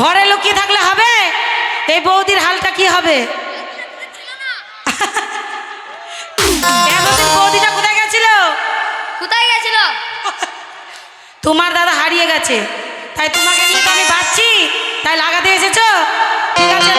ঘরে লুকিয়ে থাকলে হবে? এই বৌদির হালটা কি হবে? বৌদিটা কোথায় গেছিল? কোথায় গেছিল? তোমার দাদা হারিয়ে গেছে। তাই তোমাকে নিয়ে আমি বাঁচছি তাই লাগাতে এসেছ? ঠিক আছে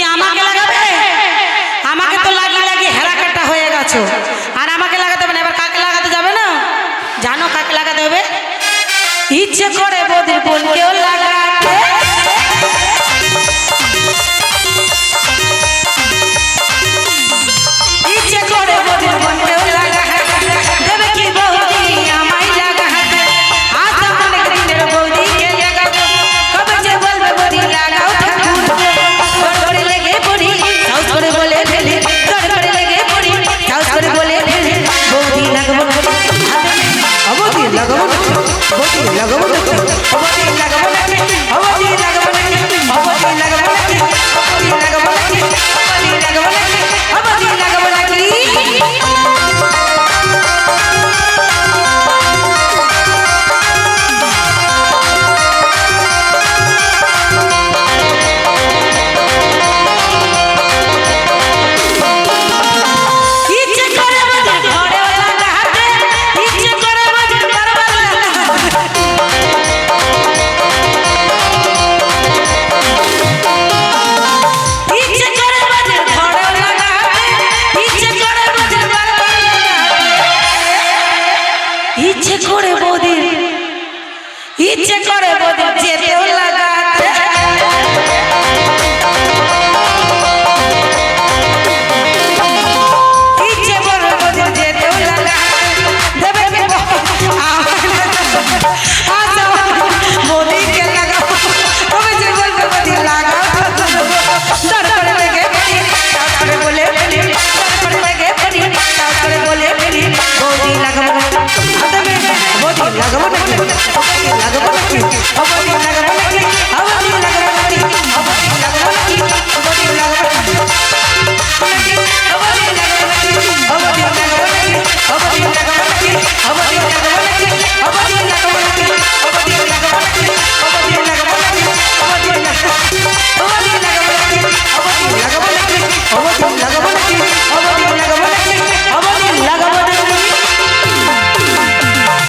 তুমি আমাকে লাগাবে? আমাকে তো লাগিয়ে লাগিয়ে হেরা কাটা হয়ে গেছো। আর আমাকে লাগাতে হবে না, এবার কাকে লাগাতে যাবে না? জানো কাকে লাগাতে হবে? ইচ্ছে করে বদির বোনকেও লাগাতে। ইচ্ছে করে বদির ইচ্ছে করে বদির যেতে